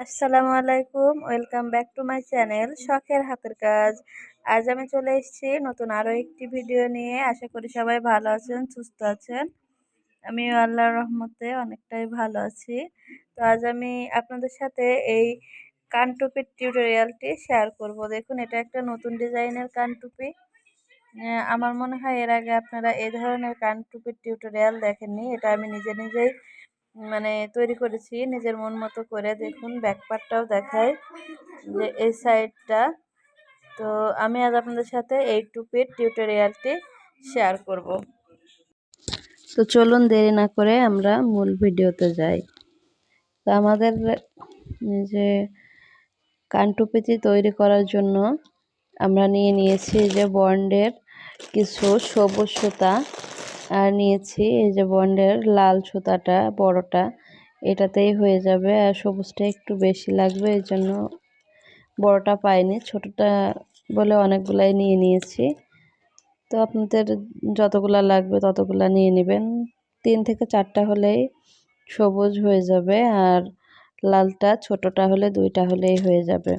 আসসালামু আলাইকুম, welcome back to my channel শখের হাতের কাজ। আজ আমি চলে এসেছি নতুন আরও একটি ভিডিও নিয়ে। আশা করি সবাই ভালো আছেন, সুস্থ আছেন। আমি আল্লাহর রহমতে অনেকটাই ভালো আছি। তো আজ আমি আপনাদের সাথে এই কানটুপির টিউটোরিয়ালটি শেয়ার করব। দেখুন, এটা একটা নতুন ডিজাইনের কানটুপি। আমার মনে হয় এর আগে আপনারা এই ধরনের কানটুপির টিউটোরিয়াল দেখেননি। এটা আমি নিজে নিজেই মানে তৈরি করেছি, নিজের মন মতো করে। দেখুন ব্যাকপারটাও দেখায় যে এই সাইডটা। তো আমি আজ আপনাদের সাথে এই টুপির টিউটোরিয়ালটি শেয়ার করব। তো চলুন দেরি না করে আমরা মূল ভিডিওতে যাই। তো আমাদের যে কানটুপিটি তৈরি করার জন্য আমরা নিয়ে নিয়েছি যে বন্ডের কিছু সবুজ সুতা আর নিয়েছি এই যে বন্ডের লাল সুতাটা, বড়টা। এটাতেই হয়ে যাবে আর সবুজটা একটু বেশি লাগবে, এই জন্য বড়টা পাইনি। ছোটটা বলে অনেকগুলাই নিয়ে নিয়েছি। তো আপনাদের যতগুলা লাগবে ততগুলা নিয়ে নেবেন। তিন থেকে চারটা হলেই সবুজ হয়ে যাবে আর লালটা, ছোটটা হলে দুইটা হলেই হয়ে যাবে।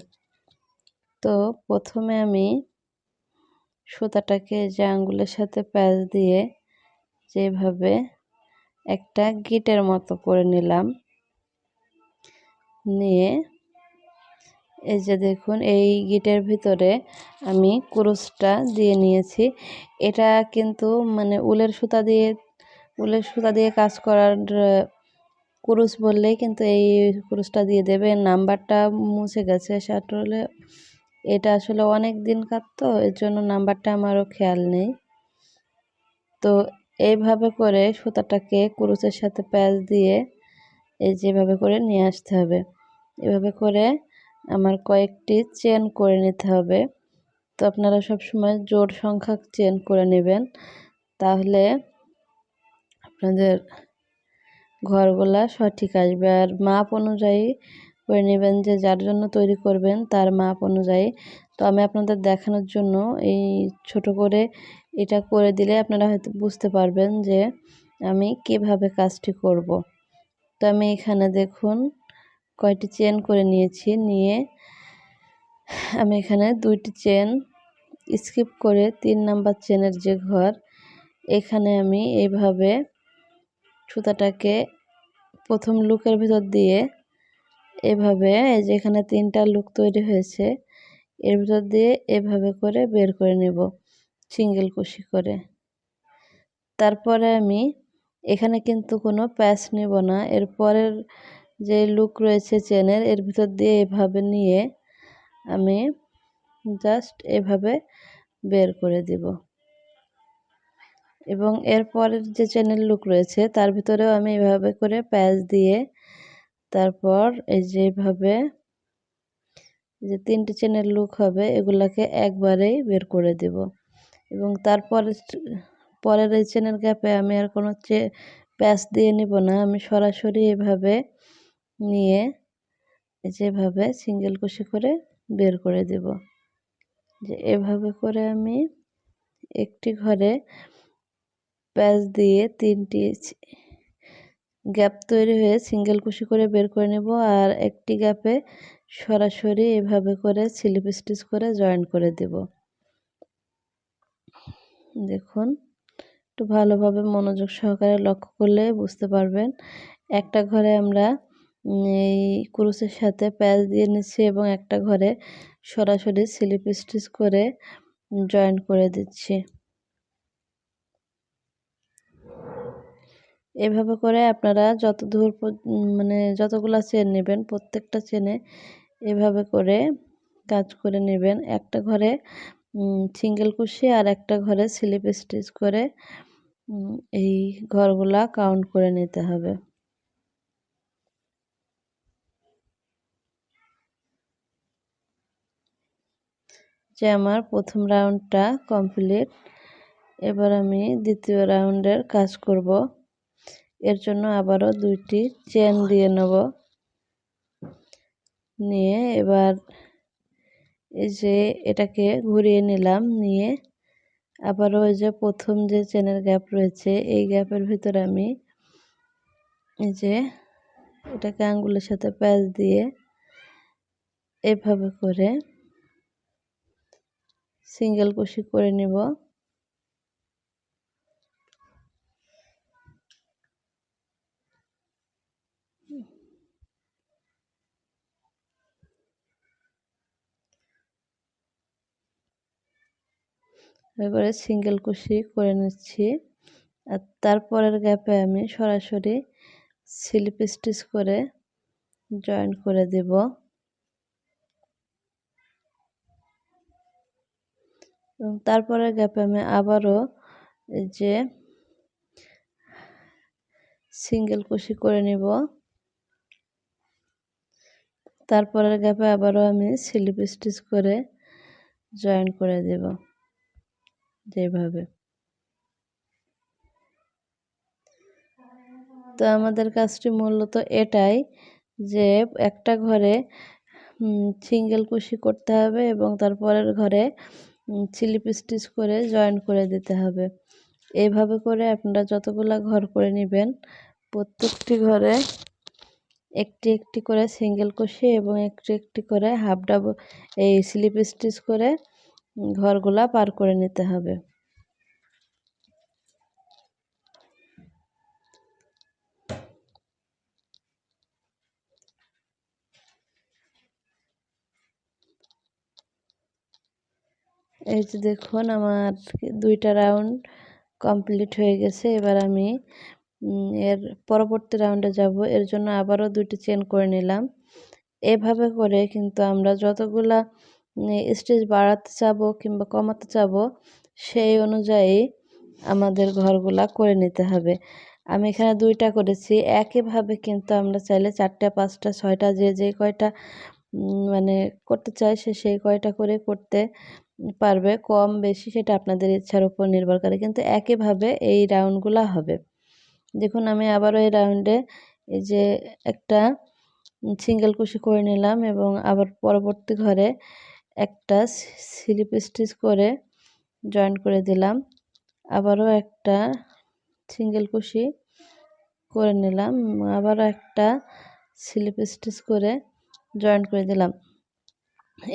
তো প্রথমে আমি সুতাটাকে যে আঙ্গুলের সাথে প্যাচ দিয়ে যেভাবে একটা গিটের মতো করে নিলাম। নিয়ে এই যে দেখুন, এই গিটের ভিতরে আমি কুরুশটা দিয়ে নিয়েছি। এটা কিন্তু মানে উলের সুতা দিয়ে, উলের সুতা দিয়ে কাজ করার কুরুশ বললেই কিন্তু এই কুরুশটা দিয়ে দেবে। নাম্বারটা মুছে গেছে আসলে এটা আসলে অনেক দিন কার তো এর জন্য নাম্বারটা আমারও খেয়াল নেই। তো এইভাবে করে সুতাটাকে কুরুচের সাথে প্যাচ দিয়ে এই যেভাবে করে নিয়ে আসতে হবে। এভাবে করে আমার কয়েকটি চেন করে নিতে হবে। তো আপনারা সব সময় জোর সংখ্যা চেন করে নেবেন। তাহলে আপনাদের ঘরগুলা সঠিক আসবে। আর মাপ অনুযায়ী করে নেবেন যে যার জন্য তৈরি করবেন, তার মাপ অনুযায়ী তো আমি আপনাদের দেখানোর জন্য এই ছোট করে এটা করে দিলে আপনারা হয়তো বুঝতে পারবেন যে আমি কীভাবে কাজটি করব। তো আমি এখানে দেখুন কয়টি চেন করে নিয়েছি নিয়ে আমি এখানে দুইটি চেন স্কিপ করে তিন নাম্বার চেনের যে ঘর, এখানে আমি এইভাবে সুতাটাকে প্রথম লুকের ভিতর দিয়ে এভাবে এই যে এখানে তিনটা লুক তৈরি হয়েছে এর ভিতর দিয়ে এভাবে করে বের করে নেব, সিঙ্গেল কুশি করে। তারপরে আমি এখানে কিন্তু কোনো প্যাচ নেব না। এর পরের যে লুক রয়েছে চেনের এর ভিতর দিয়ে এভাবে নিয়ে আমি জাস্ট এভাবে বের করে দিব। এবং এর পরের যে চেনের লুক রয়েছে, তার ভিতরেও আমি এভাবে করে প্যাচ দিয়ে তারপর এই যেভাবে যে তিনটে চেনের লুক হবে, এগুলাকে একবারেই বের করে দেব। এবং তারপর পরের এই চেনের গ্যাপে আমি আর কোনো চে প্যাচ দিয়ে নিব না। আমি সরাসরি এভাবে নিয়ে যেভাবে সিঙ্গেল কুশি করে বের করে দেব। যে এভাবে করে আমি একটি ঘরে প্যাচ দিয়ে তিনটি গ্যাপ তৈরি হয়ে সিঙ্গেল কুশি করে বের করে নেব। আর একটি গ্যাপে সরাসরি এভাবে করে স্লিপ স্টিচ করে জয়েন করে দেব। দেখুন, একটু ভালোভাবে মনোযোগ সহকারে লক্ষ্য করলে বুঝতে পারবেন, একটা ঘরে আমরা এই ক্রুসের সাথে প্যাচ দিয়ে নিচ্ছি এবং একটা ঘরে সরাসরি স্লিপ স্টিচ করে জয়েন করে দিচ্ছি। এভাবে করে আপনারা যত দূর মানে যতগুলা চেন নেবেন, প্রত্যেকটা চেনে এভাবে করে কাজ করে নেবেন। একটা ঘরে সিঙ্গেল কুশি আর একটা ঘরে স্লিপ স্টিচ করে এই ঘরগুলা কাউন্ট করে নিতে হবে। যে আমার প্রথম রাউন্ডটা কমপ্লিট, এবার আমি দ্বিতীয় রাউন্ডের কাজ করব। এর জন্য আবারও দুইটি চেন দিয়ে নেব। নিয়ে এবার এই যে এটাকে ঘুরিয়ে নিলাম, নিয়ে আবারও ওই যে প্রথম যে চেনের গ্যাপ রয়েছে, এই গ্যাপের ভিতরে আমি এই যে এটাকে আঙ্গুলের সাথে প্যাচ দিয়ে এভাবে করে সিঙ্গেল কুশি করে নিব। এবারে সিঙ্গেল কুশি করে নিচ্ছি। আর তারপরের গ্যাপে আমি সরাসরি স্লিপ স্টিচ করে জয়েন করে দেব। এবং তারপরের গ্যাপে আমি আবারও যে সিঙ্গেল কুশি করে নিব। তারপরের গ্যাপে আবারও আমি স্লিপ স্টিচ করে জয়েন করে দেব। যেভাবে। তো আমাদের কাজটি মূলত এটাই যে একটা ঘরে সিঙ্গেল কুশি করতে হবে এবং তারপরের ঘরে স্লিপ স্টিচ করে জয়েন করে দিতে হবে। এইভাবে করে আপনারা যতগুলো ঘর করে নেবেন, প্রত্যেকটি ঘরে একটি একটি করে সিঙ্গেল কুশি এবং একটি একটি করে হাফ ডাবল এই স্লিপ স্টিচ করে ঘরগুলা পার করে নিতে হবে। এই যে দেখুন, আমার দুইটা রাউন্ড কমপ্লিট হয়ে গেছে। এবার আমি এর পরবর্তী রাউন্ডে যাব। এর জন্য আবারও দুইটি চেন করে নিলাম। এভাবে করে কিন্তু আমরা যতগুলা স্টেজ বাড়াতে চাবো কিংবা কমাতে চাবো, সেই অনুযায়ী আমাদের ঘরগুলা করে নিতে হবে। আমি এখানে দুইটা করেছি। একইভাবে কিন্তু আমরা চাইলে চারটা, পাঁচটা, ছয়টা, যে যে কয়টা মানে করতে চাই সে সেই কয়টা করে করতে পারবে। কম, বেশি সেটা আপনাদের ইচ্ছার উপর নির্ভর করে। কিন্তু একইভাবে এই রাউন্ডগুলো হবে। দেখুন, আমি আবারও এই রাউন্ডে এই যে একটা সিঙ্গেল কুশি করে নিলাম এবং আবার পরবর্তী ঘরে একটা স্লিপ স্টিচ করে জয়েন করে দিলাম। আবারও একটা সিঙ্গেল কুশি করে নিলাম। আবারও একটা স্লিপ স্টিচ করে জয়েন করে দিলাম।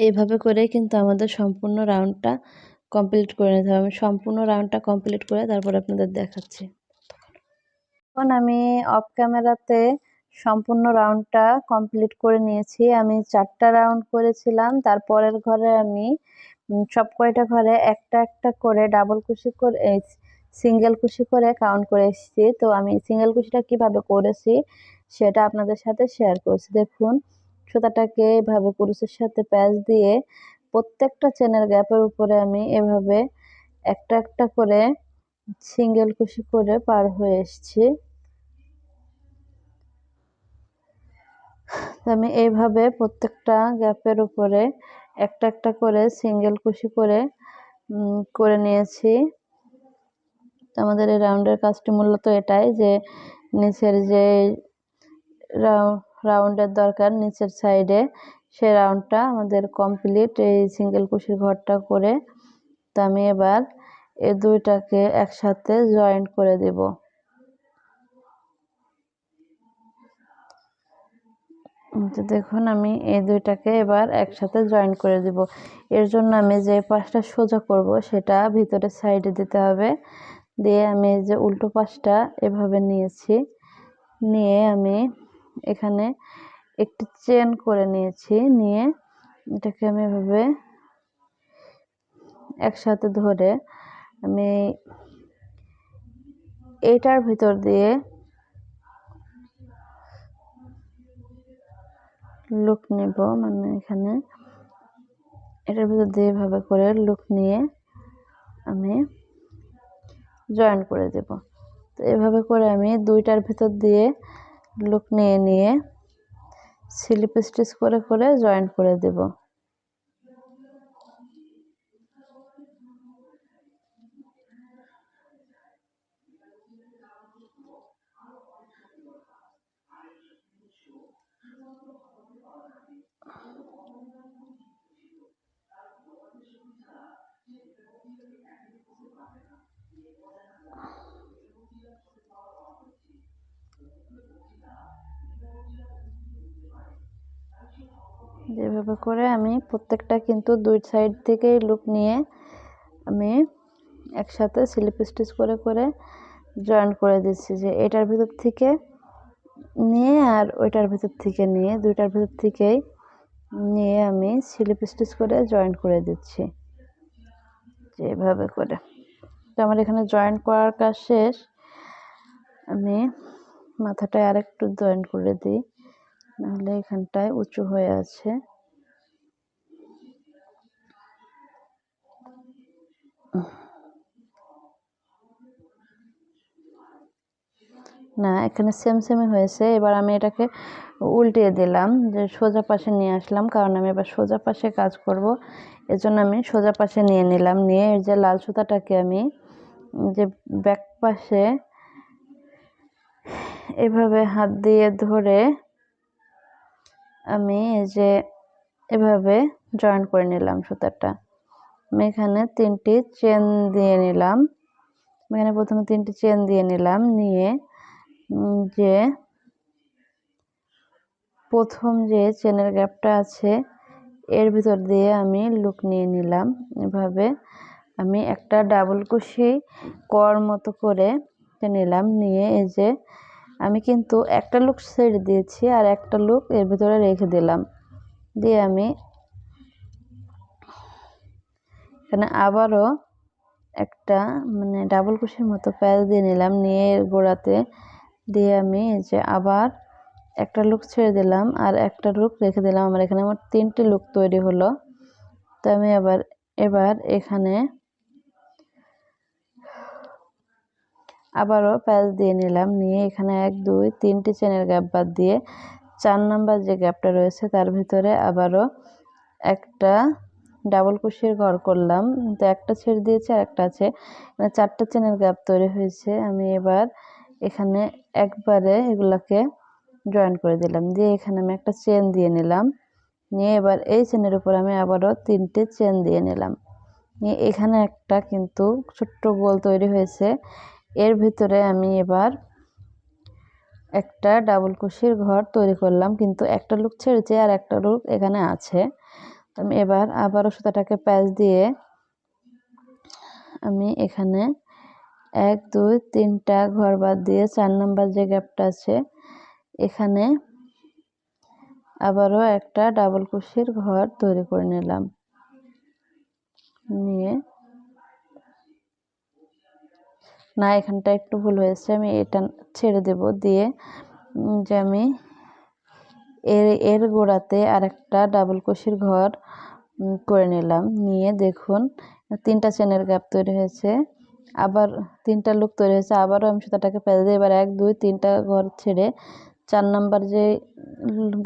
এইভাবে করে কিন্তু আমাদের সম্পূর্ণ রাউন্ডটা কমপ্লিট করে নিতে হবে। আমি সম্পূর্ণ রাউন্ডটা কমপ্লিট করে তারপর আপনাদের দেখাচ্ছি। এখন আমি অফ ক্যামেরাতে সম্পূর্ণ রাউন্ডটা কমপ্লিট করে নিয়েছি। আমি চারটা রাউন্ড করেছিলাম, তারপরের ঘরে আমি সব কয়টা ঘরে একটা একটা করে ডাবল কুশি করে সিঙ্গেল কুশি করে কাউন্ট করে এসেছি। তো আমি সিঙ্গেল কুশিটা কীভাবে করেছি সেটা আপনাদের সাথে শেয়ার করছি। দেখুন, সুতাটাকে এভাবে কুরুসের সাথে প্যাচ দিয়ে প্রত্যেকটা চেনের গ্যাপের উপরে আমি এভাবে একটা একটা করে সিঙ্গেল কুশি করে পার হয়ে এসছি। আমি এইভাবে প্রত্যেকটা গ্যাপের উপরে একটা একটা করে সিঙ্গেল কুশি করে করে নিয়েছি। আমাদের এই রাউন্ডের কাজটি মূলত এটাই যে নিচের যে রাউন্ডের দরকার নিচের সাইডে সে রাউন্ডটা আমাদের কমপ্লিট এই সিঙ্গেল কুশির ঘরটা করে। তো আমি এবার এই দুইটাকে একসাথে জয়েন্ট করে দেব। দেখুন, আমি এই দুইটাকে এবার একসাথে জয়েন করে দিব। এর জন্য আমি যে পাশটা সোজা করব, সেটা ভিতরে সাইডে দিতে হবে। দিয়ে আমি যে উল্টো পাশটা এভাবে নিয়েছি। নিয়ে আমি এখানে একটি চেন করে নিয়েছি। নিয়ে এটাকে আমি এভাবে একসাথে ধরে আমি এইটার ভিতর দিয়ে লুক নেব মানে এখানে। এটার ভিতর দিয়ে এভাবে করে লুক নিয়ে আমি জয়েন করে দেব। তো এভাবে করে আমি দুইটার ভিতর দিয়ে লুক নিয়ে নিয়ে স্লিপ স্টিচ করে করে জয়েন করে দেব। যেভাবে করে আমি প্রত্যেকটা কিন্তু দুই সাইড থেকেই লুপ নিয়ে আমি একসাথে স্লিপ স্টিচ করে করে জয়েন করে দিচ্ছি যে এটার ভিতর থেকে নিয়ে আর ওইটার ভিতর থেকে নিয়ে, দুইটার ভিতর থেকেই নিয়ে আমি স্লিপ স্টিচ করে জয়েন করে দিচ্ছি যেভাবে করে। তো আমার এখানে জয়েন করার কাজ শেষ। আমি মাথাটায় আরেকটু জয়েন করে দিই। নাহলে এখানটায় উঁচু হয়ে আছে। না, এখানে সেম সেমই হয়েছে। এবার আমি এটাকে উল্টিয়ে দিলাম, যে সোজা পাশে নিয়ে আসলাম, কারণ আমি এবার সোজা পাশে কাজ করব। এজন্য আমি সোজা পাশে নিয়ে নিলাম। নিয়ে যে লাল সুতাটাকে আমি, যে ব্যাক পাশে, এভাবে হাত দিয়ে ধরে আমি এই যে এভাবে জয়েন করে নিলাম সুতাটা। আমি এখানে তিনটি চেন দিয়ে নিলাম। এখানে প্রথমে তিনটি চেন দিয়ে নিলাম নিয়ে যে প্রথম যে চেনের গ্যাপটা আছে, এর ভিতর দিয়ে আমি লুক নিয়ে নিলাম। এভাবে আমি একটা ডাবল কুশি কর মতো করে নিলাম। নিয়ে এই যে আমি কিন্তু একটা লুক ছেড়ে দিয়েছি আর একটা লুক এর ভিতরে রেখে দিলাম। দিয়ে আমি এখানে আবারও একটা মানে ডাবল কুশির মতো প্যাচ দিয়ে নিলাম, নিয়ে গোড়াতে। দিয়ে আমি যে আবার একটা লুক ছেড়ে দিলাম আর একটা লুক রেখে দিলাম। আমার এখানে আমার তিনটে লুক তৈরি হলো। তো আমি আবার, এবার এখানে আবারও প্যাচ দিয়ে নিলাম। নিয়ে এখানে এক, দুই, তিনটি চেনের গ্যাপ বাদ দিয়ে চার নাম্বার যে গ্যাপটা রয়েছে তার ভিতরে আবারও একটা ডাবল কুশির ঘর করলাম। তো একটা ছেড়ে দিয়েছে আর একটা আছে। মানে চারটা চেনের গ্যাপ তৈরি হয়েছে। আমি এবার এখানে একবারে এগুলাকে জয়েন করে দিলাম। দিয়ে এখানে আমি একটা চেন দিয়ে নিলাম। নিয়ে এবার এই চেনের উপর আমি আবারও তিনটে চেন দিয়ে নিলাম। নিয়ে এখানে একটা কিন্তু ছোট্ট গোল তৈরি হয়েছে। এর ভিতরে আমি এবার একটা ডাবল কুশির ঘর তৈরি করলাম, কিন্তু একটা লুক ছেড়েছে আর একটা লুক এখানে আছে। আমি এবার আবারও সুতাটাকে প্যাচ দিয়ে আমি এখানে এক, দুই, তিনটা ঘর বাদ দিয়ে চার নম্বর যে গ্যাপটা আছে, এখানে আবারও একটা ডাবল কুশির ঘর তৈরি করে নিলাম। নিয়ে না, এখানটা একটু ভুল হয়েছে, আমি এটা ছেড়ে দেব। দিয়ে যে আমি এর এর গোড়াতে আরেকটা ডাবল কুশির ঘর করে নিলাম। নিয়ে দেখুন, তিনটা চেনের গ্যাপ তৈরি হয়েছে। আবার তিনটা লুক তৈরি হয়েছে, আবারও আমি সুতাটাকে পেঁচে দিয়ে এবার এক, দুই, তিনটা ঘর ছেড়ে চার নাম্বার যে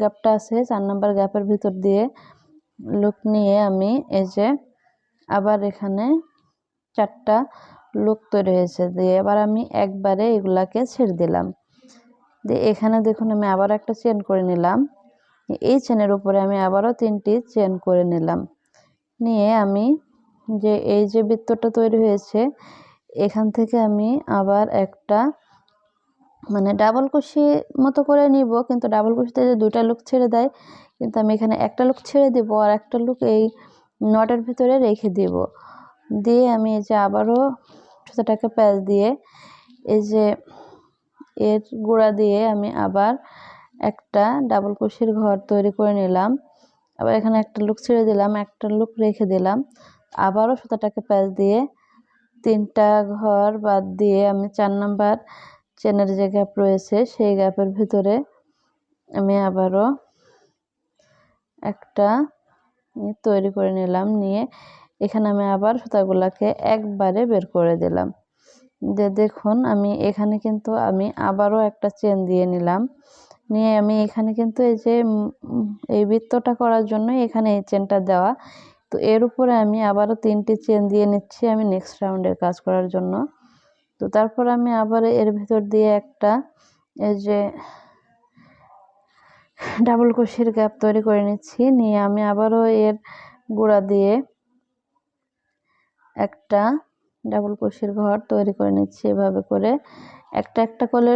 গ্যাপটা আছে, চার নাম্বার গ্যাপের ভিতর দিয়ে লুক নিয়ে আমি এই যে আবার এখানে চারটা লুক তৈরি হয়েছে দিয়ে এবার আমি একবারে এগুলাকে ছেড়ে দিলাম। দিয়ে এখানে দেখুন আমি আবার একটা চেন করে নিলাম। এই চেনের উপরে আমি আবারও তিনটি চেন করে নিলাম। নিয়ে আমি যে এই যে বৃত্তটা তৈরি হয়েছে, এখান থেকে আমি আবার একটা মানে ডাবল কুশি মতো করে নিব। কিন্তু ডাবল কুশিতে যে দুটা লুক ছেড়ে দেয়, কিন্তু আমি এখানে একটা লুক ছেড়ে দিব আর একটা লুক এই নটের ভিতরে রেখে দিব। দিয়ে আমি এই যে আবারও সুতাটাকে প্যাচ দিয়ে এই যে এর গোড়া দিয়ে আমি আবার একটা ডাবল কুশির ঘর তৈরি করে নিলাম। আবার এখানে একটা লুক ছেড়ে দিলাম, একটা লুক রেখে দিলাম। আবারও সুতাটাকে প্যাচ দিয়ে তিনটা ঘর বাদ দিয়ে আমি চার নাম্বার চেনের যে গ্যাপ রয়েছে, সেই গ্যাপের ভিতরে আমি আবারও একটা তৈরি করে নিলাম, নিয়ে এখানে আমি আবার সুতাগুলাকে একবারে বের করে দিলাম। যে দেখুন, আমি এখানে কিন্তু আমি আবারও একটা চেন দিয়ে নিলাম। নিয়ে আমি এখানে কিন্তু এই যে এই বৃত্তটা করার জন্য এখানে এই চেনটা দেওয়া। তো এর উপরে আমি আবারও তিনটি চেন দিয়ে নিচ্ছি আমি নেক্সট রাউন্ডের কাজ করার জন্য। তো তারপর আমি আবার এর ভেতর দিয়ে একটা এই যে, ডাবল কুশির গ্যাপ তৈরি করে নিচ্ছি। নিয়ে আমি আবারও এর গোড়া দিয়ে একটা ডাবল কুশির ঘর তৈরি করে নিচ্ছি এভাবে করে। একটা একটা করে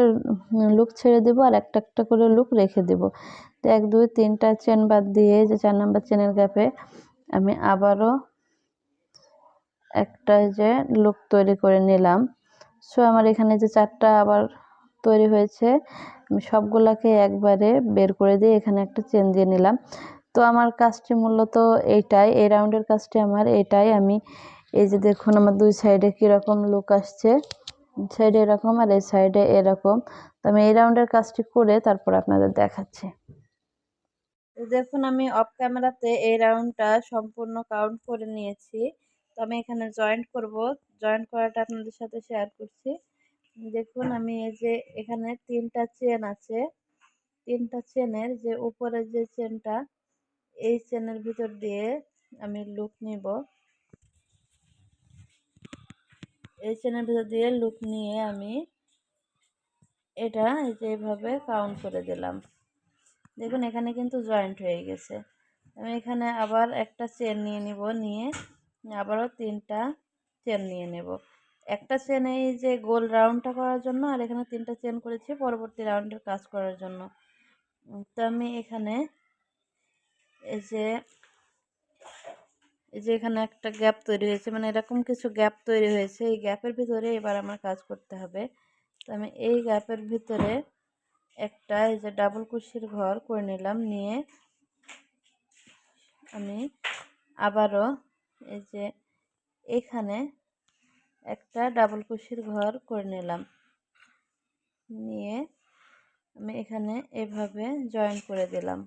লুক ছেড়ে দেবো আর একটা একটা করে লুক রেখে দেব। তো এক, দুই, তিনটা চেন বাদ দিয়ে যে চার নাম্বার চেনের গ্যাপে আমি আবারও একটা যে লুক তৈরি করে নিলাম। সো আমার এখানে যে চারটা আবার তৈরি হয়েছে, আমি সবগুলাকে একবারে বের করে দিয়ে এখানে একটা চেন দিয়ে নিলাম। তো আমার কাজটি মূলত এইটাই, এই রাউন্ডের কাজটি আমার এটাই। আমি এই যে দেখুন আমার দুই সাইডে কীরকম লুক আসছে। সাইডে এরকম আর এই সাইডে এরকম। তো আমি এই রাউন্ডের কাজটি করে তারপর আপনাদের দেখাচ্ছি। দেখুন আমি অফ ক্যামেরাতে এই রাউন্ডটা সম্পূর্ণ কাউন্ট করে নিয়েছি। তো আমি এখানে জয়েন্ট করব। জয়েন্ট করাটা আপনাদের সাথে শেয়ার করছি। দেখুন আমি এই যে এখানে তিনটা চেন আছে। তিনটা চেনের যে উপরের যে চেনটা এই চেনের ভিতর দিয়ে আমি লুক নিব। এই চেনের ভিতর দিয়ে লুক নিয়ে আমি এটা এই যে এইভাবে কাউন্ট করে দিলাম। দেখুন, এখানে কিন্তু জয়েন্ট হয়ে গেছে। আমি এখানে আবার একটা চেন নিয়ে নিব, নিয়ে আবারও তিনটা চেন নিয়ে নেব। একটা চেন এই যে গোল রাউন্ডটা করার জন্য, আর এখানে তিনটা চেন করেছি পরবর্তী রাউন্ডের কাজ করার জন্য। তো আমি এখানে এই যে এই যে এখানে একটা গ্যাপ তৈরি হয়েছে মানে এরকম কিছু গ্যাপ তৈরি হয়েছে, এই গ্যাপের ভিতরে এবার আমার কাজ করতে হবে। তো আমি এই গ্যাপের ভিতরে একটা এই যে ডাবল কুশির ঘর করে নিলাম, নিয়ে আমি আবারও এই যে এখানে একটা ডাবল কুশির ঘর করে নিলাম। নিয়ে আমি এখানে এভাবে জয়েন করে দিলাম।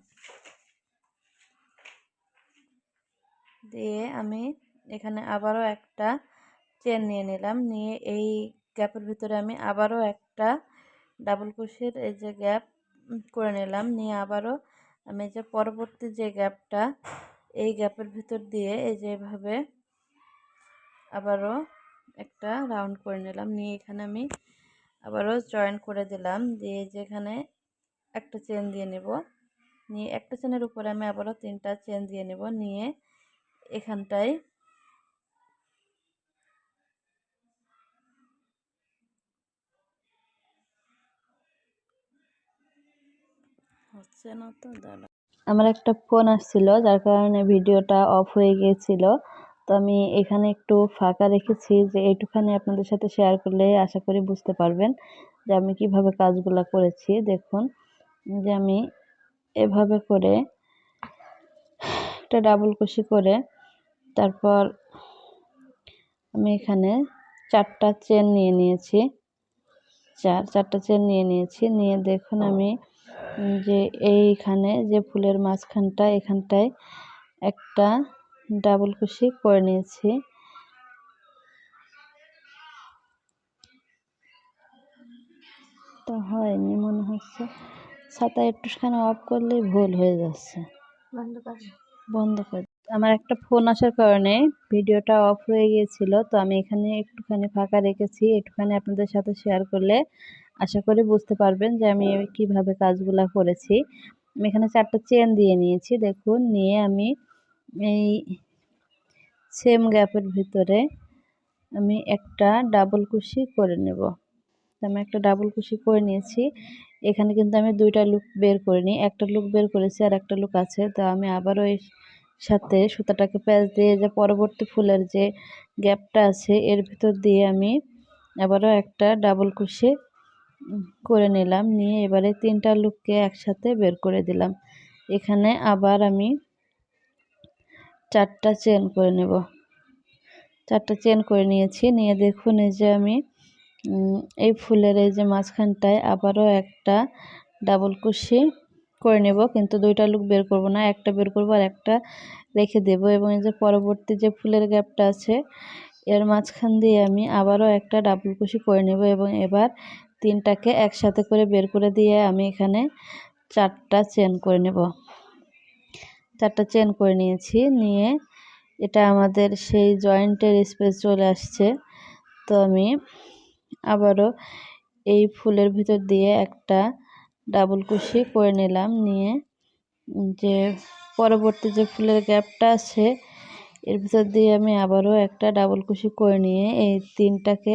দিয়ে আমি এখানে আবারও একটা চেন নিয়ে নিলাম। নিয়ে এই গ্যাপের ভিতরে আমি আবারও একটা ডাবল কুশির এই যে গ্যাপ করে নিলাম। নিয়ে আবারও আমি যে পরবর্তী যে গ্যাপটা এই গ্যাপের ভিতর দিয়ে এই যে এভাবে আবারও একটা রাউন্ড করে নিলাম। নিয়ে এখানে আমি আবারও জয়েন করে দিলাম। দিয়ে যেখানে একটা চেন দিয়ে নেব। নিয়ে একটা চেনের উপরে আমি আবারও তিনটা চেন দিয়ে নেব। নিয়ে এখানটায়। হচ্ছে না তো আমার একটা ফোন আসছিল, যার কারণে ভিডিওটা অফ হয়ে গিয়েছিল। তো আমি এখানে একটু ফাঁকা রেখেছি যে এইটুখানি আপনাদের সাথে শেয়ার করলে আশা করি বুঝতে পারবেন যে আমি কীভাবে কাজগুলো করেছি। দেখুন, যে আমি এভাবে করে একটা ডাবল কুশি করে তারপর আমি এখানে চারটা চেন নিয়ে নিয়েছি। চার চারটা চেন নিয়ে নিয়েছি। নিয়ে দেখুন আমি যে এইখানে যে ফুলের মাঝখানটা এখানটায় একটা ডাবল কুশি করে নিয়েছি। তো হয়নি মনে হচ্ছে ছাতা একটুখানি অফ করলেই ভুল হয়ে যাচ্ছে। বন্ধ কর। বন্ধ করে আমার একটা ফোন আসার কারণে ভিডিওটা অফ হয়ে গিয়েছিল, তো আমি এখানে একটুখানি ফাঁকা রেখেছি, একটুখানি আপনাদের সাথে শেয়ার করলে আশা করি বুঝতে পারবেন যে আমি কীভাবে কাজগুলা করেছি। আমি এখানে চারটা চেন দিয়ে নিয়েছি, দেখুন, নিয়ে আমি এই সেম গ্যাপের ভিতরে আমি একটা ডাবল কুশি করে নেব। আমি একটা ডাবল কুশি করে নিয়েছি, এখানে কিন্তু আমি দুইটা লুক বের করিনি, একটা লুক বের করেছি আর একটা লুক আছে, তো আমি আবারও সাথে সুতাটাকে প্যাচ দিয়ে যে পরবর্তী ফুলের যে গ্যাপটা আছে, এর ভিতর দিয়ে আমি আবারও একটা ডাবল কুশি করে নিলাম। নিয়ে এবারে তিনটা লুককে একসাথে বের করে দিলাম। এখানে আবার আমি চারটা চেন করে নেব। চারটা চেন করে নিয়েছি। নিয়ে দেখুন, এই যে আমি এই ফুলের এই যে মাঝখানটায় আবারও একটা ডাবল কুশি করে নেব, কিন্তু দুইটা লুক বের করব না, একটা বের করব আর একটা রেখে দেব এবং এই যে পরবর্তী যে ফুলের গ্যাপটা আছে, এর মাঝখান দিয়ে আমি আবারও একটা ডাবল কুশি করে নেব এবং এবার তিনটাকে একসাথে করে বের করে দিয়ে আমি এখানে চারটা চেন করে নেব। চারটা চেন করে নিয়েছি, নিয়ে এটা আমাদের সেই জয়েন্টের স্পেস চলে আসছে। তো আমি আবারও এই ফুলের ভিতর দিয়ে একটা ডাবল কুশি করে নিলাম, নিয়ে যে পরবর্তী যে ফুলের গ্যাপটা আছে, এর ভিতর দিয়ে আমি আবারও একটা ডাবল কুশি করে নিয়ে এই তিনটাকে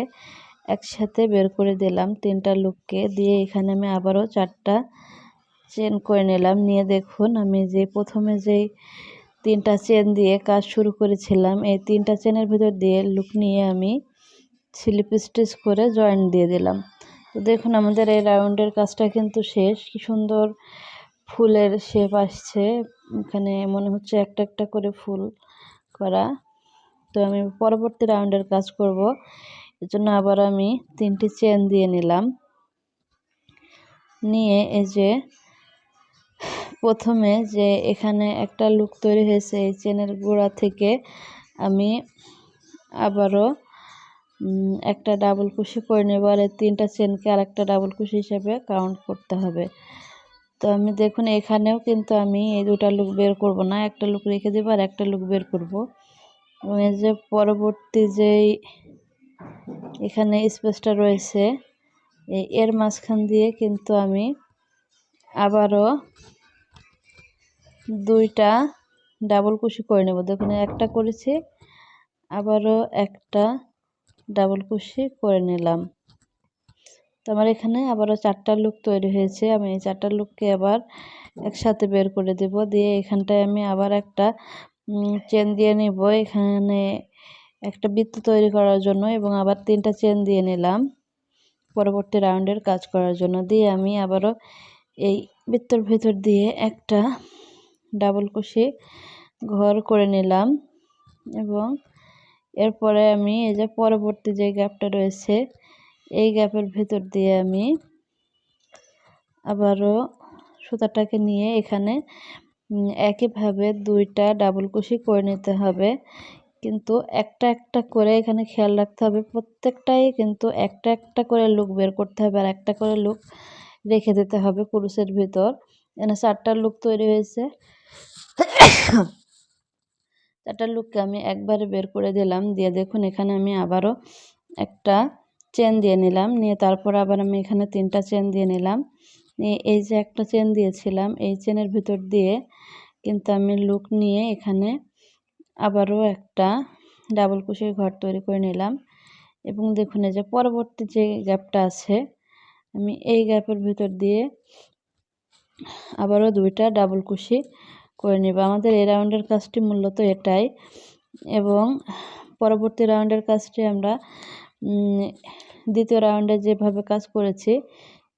একসাথে বের করে দিলাম, তিনটা লুককে দিয়ে এখানে আমি আবারও চারটা চেন করে নিলাম। নিয়ে দেখুন, আমি যে প্রথমে যেই তিনটা চেন দিয়ে কাজ শুরু করেছিলাম, এই তিনটা চেনের ভিতর দিয়ে লুক নিয়ে আমি স্লিপ স্টিচ করে জয়েন্ট দিয়ে দিলাম। তো দেখুন, আমাদের এই রাউন্ডের কাজটা কিন্তু শেষ। কি সুন্দর ফুলের শেপ আসছে। এখানে মনে হচ্ছে একটা একটা করে ফুল করা। তো আমি পরবর্তী রাউন্ডের কাজ করব। এর জন্য আবার আমি তিনটি চেন দিয়ে নিলাম। নিয়ে এই যে প্রথমে যে এখানে একটা লুক তৈরি হয়েছে এই চেনের গোড়া থেকে আমি আবারও একটা ডাবল কুশি করে নেব আর তিনটা চেনকে আর একটা ডাবল কুশি হিসেবে কাউন্ট করতে হবে। তো আমি দেখুন, এখানেও কিন্তু আমি এই দুটা লুক বের করব না। একটা লুক রেখে দেবো আর একটা লুক বের করব। এবং এই যে পরবর্তী যেই এখানে স্পেসটা রয়েছে, এই এর মাঝখান দিয়ে কিন্তু আমি আবারও দুইটা ডাবল কুশি করে নেব। দেখুন, একটা করেছি, আবারও একটা ডাবল কুশি করে নিলাম। তো আমার এখানে আবারও চারটা লুক তৈরি হয়েছে। আমি এই চারটা লুককে আবার একসাথে বের করে দেব। দিয়ে এখানটায় আমি আবার একটা চেন দিয়ে নিব। এখানে একটা বৃত্ত তৈরি করার জন্য এবং আবার তিনটা চেন দিয়ে নিলাম পরবর্তী রাউন্ডের কাজ করার জন্য। দিয়ে আমি আবারও এই বৃত্তর ভিতর দিয়ে একটা ডাবল কুশি ঘর করে নিলাম এবং এরপরে আমি এই যে পরবর্তী যে গ্যাপটা রয়েছে, এই গ্যাপের ভিতর দিয়ে আমি আবারও সুতাটাকে নিয়ে এখানে একইভাবে দুইটা ডাবল কুশি করে নিতে হবে। কিন্তু একটা একটা করে এখানে খেয়াল রাখতে হবে, প্রত্যেকটাই কিন্তু একটা একটা করে লুক বের করতে হবে আর একটা করে লুক রেখে দিতে হবে কুরুসের ভিতর। এখানে চারটা লুক তৈরি হয়েছে। চারটা লুককে আমি একবারে বের করে দিলাম। দিয়ে দেখুন, এখানে আমি আবারও একটা চেন দিয়ে নিলাম। নিয়ে তারপর আবার আমি এখানে তিনটা চেন দিয়ে নিলাম। নিয়ে এই যে একটা চেন দিয়েছিলাম, এই চেনের ভিতর দিয়ে কিন্তু আমি লুক নিয়ে এখানে আবারও একটা ডাবল কুশির ঘর তৈরি করে নিলাম। এবং দেখুন, এই যে পরবর্তী যে গ্যাপটা আছে, আমি এই গ্যাপের ভিতর দিয়ে আবারও দুইটা ডাবল কুশি করে নেব। আমাদের এই রাউন্ডের কাজটি মূলত এটাই। এবং পরবর্তী রাউন্ডের কাজটি আমরা দ্বিতীয় রাউন্ডে যেভাবে কাজ করেছি,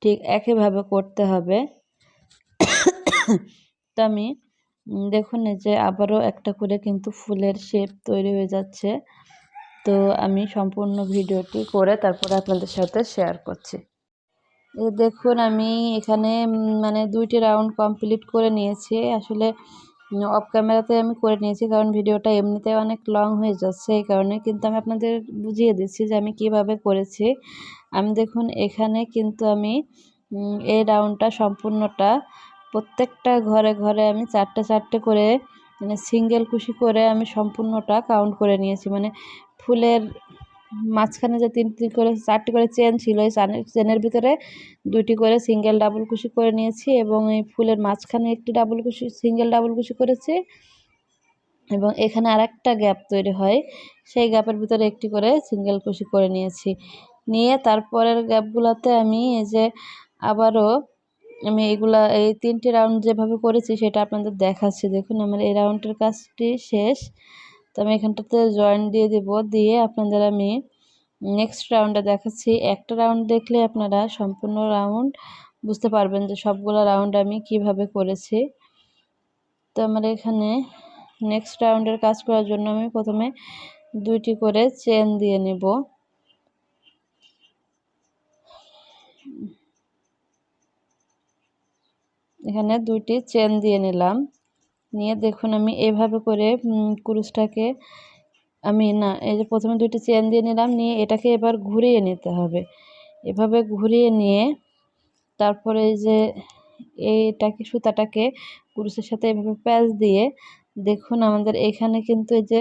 ঠিক একইভাবে করতে হবে। তো আমি দেখুন যে আবারও একটা করে কিন্তু ফুলের শেপ তৈরি হয়ে যাচ্ছে। তো আমি সম্পূর্ণ ভিডিওটি করে তারপরে আপনাদের সাথে শেয়ার করছি। দেখুন, আমি এখানে মানে দুইটি রাউন্ড কমপ্লিট করে নিয়েছি। আসলে অফ ক্যামেরাতে আমি করে নিয়েছি কারণ ভিডিওটা এমনিতে অনেক লং হয়ে যাচ্ছে এই কারণে, কিন্তু আমি আপনাদের বুঝিয়ে দিচ্ছি যে আমি কীভাবে করেছি। আমি দেখুন, এখানে কিন্তু আমি এই রাউন্ডটা সম্পূর্ণটা প্রত্যেকটা ঘরে ঘরে আমি চারটে চারটে করে মানে সিঙ্গেল কুশি করে আমি সম্পূর্ণটা কাউন্ট করে নিয়েছি। মানে ফুলের মাঝখানে যে তিনটি করে, চারটি করে চেন ছিল, এই চেনের ভিতরে দুইটি করে সিঙ্গেল ডাবল কুশি করে নিয়েছি এবং এই ফুলের মাঝখানে একটি ডাবল কুশি সিঙ্গেল ডাবল কুশি করেছি এবং এখানে আরেকটা গ্যাপ তৈরি হয়। সেই গ্যাপের ভিতরে একটি করে সিঙ্গেল কুশি করে নিয়েছি। নিয়ে তারপরের গ্যাপগুলোতে আমি এই যে আবারও আমি এইগুলা এই তিনটি রাউন্ড যেভাবে করেছি সেটা আপনাদের দেখাচ্ছি। দেখুন, আমার এই রাউন্ডের কাজটি শেষ। তো আমি এখানটাতে জয়েন্ট দিয়ে দেব। দিয়ে আপনাদের আমি নেক্সট রাউন্ডে দেখাচ্ছি। একটা রাউন্ড দেখলে আপনারা সম্পূর্ণ রাউন্ড বুঝতে পারবেন যে সবগুলো রাউন্ড আমি কীভাবে করেছি। তো আমার এখানে নেক্সট রাউন্ডের কাজ করার জন্য আমি প্রথমে দুইটি করে চেন দিয়ে নেব। এখানে দুইটি চেন দিয়ে নিলাম। নিয়ে দেখুন আমি এভাবে করে কুরুশটাকে আমি না, এই যে প্রথমে দুইটি চেন দিয়ে নিলাম, নিয়ে এটাকে এবার ঘুরিয়ে নিতে হবে। এভাবে ঘুরিয়ে নিয়ে তারপরে এই যে এইটাকে সুতাটাকে কুরুশের সাথে এভাবে প্যাচ দিয়ে দেখুন আমাদের এখানে কিন্তু এই যে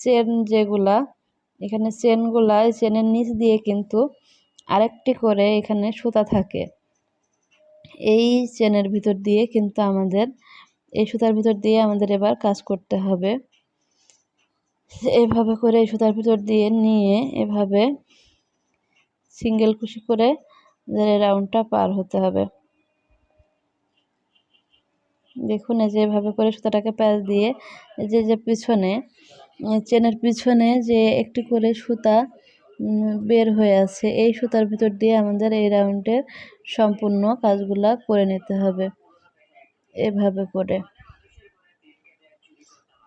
চেন যেগুলা, এখানে চেনগুলা চেনের নিচ দিয়ে কিন্তু আরেকটি করে এখানে সুতা থাকে। এই চেনের ভিতর দিয়ে কিন্তু আমাদের এই সুতার ভিতর দিয়ে আমাদের এবার কাজ করতে হবে। এভাবে করে এই সুতার ভিতর দিয়ে নিয়ে এভাবে সিঙ্গেল কুশি করে রাউন্ডটা পার হতে হবে। দেখুন, এই যে এভাবে করে সুতাটাকে প্যাচ দিয়ে এই যে যে পিছনে চেনের পিছনে যে একটি করে সুতা বের হয়ে আছে, এই সুতার ভিতর দিয়ে আমাদের এই রাউন্ডের সম্পূর্ণ কাজগুলা করে নিতে হবে। এভাবে করে।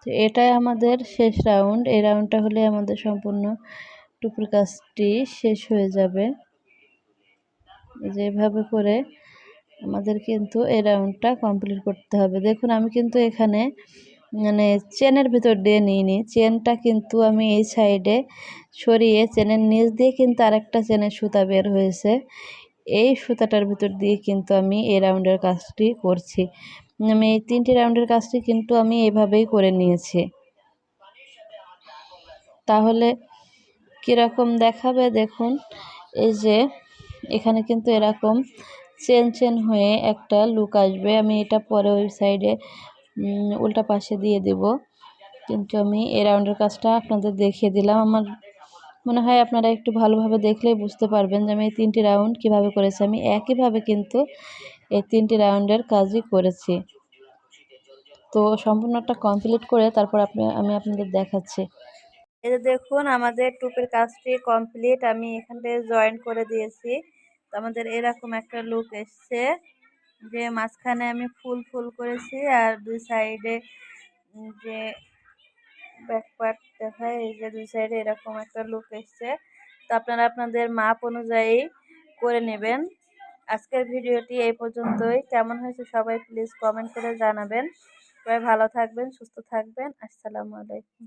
তো এটাই আমাদের শেষ রাউন্ড এই রাউন্ডটা হলে আমাদের সম্পূর্ণ টুকুর কাজটি শেষ হয়ে যাবে। যেভাবে করে আমাদের কিন্তু এই রাউন্ডটা কমপ্লিট করতে হবে। দেখুন, আমি কিন্তু এখানে মানে চেনের ভিতর দিয়ে নিইনি। চেনটা কিন্তু আমি এই সাইডে সরিয়ে চেনের নিচ দিয়ে কিন্তু আরেকটা চেনের সুতা বের হয়েছে। এই সুতাটার ভিতর দিয়ে কিন্তু আমি এই রাউন্ডের কাজটি করছি। আমি এই তিনটি রাউন্ডের কাজটি কিন্তু আমি এভাবেই করে নিয়েছি। তাহলে কীরকম দেখাবে? দেখুন, এই যে এখানে কিন্তু এরকম চেন চেন হয়ে একটা লুক আসবে। আমি এটা পরে ওই সাইডে উল্টা পাশে দিয়ে দেব। কিন্তু আমি এই রাউন্ডের কাজটা আপনাদের দেখিয়ে দিলাম। আমার মনে হয় আপনারা একটু ভালোভাবে দেখলেই বুঝতে পারবেন যে আমি এই তিনটি রাউন্ড কীভাবে করেছি। আমি একইভাবে কিন্তু এই তিনটি রাউন্ডের কাজই করেছি। তো সম্পূর্ণটা কমপ্লিট করে তারপর আপনি, আমি আপনাদের দেখাচ্ছি। এই যে দেখুন, আমাদের টুপের কাজটি কমপ্লিট আমি এখান থেকে জয়েন করে দিয়েছি। তো আমাদের এরকম একটা লুক এসছে যে মাঝখানে আমি ফুল ফুল করেছি আর দুই সাইডে যে ব্যাক পার্ট দেখায় এই যে দুই সাইডে এরকম একটা লুক এসছে। তো আপনারা আপনাদের মাপ অনুযায়ী করে নেবেন। আজকের ভিডিওটি এই পর্যন্তই। কেমন হয়েছে সবাই প্লিজ কমেন্ট করে জানাবেন। সবাই ভালো থাকবেন, সুস্থ থাকবেন। আসসালামু আলাইকুম।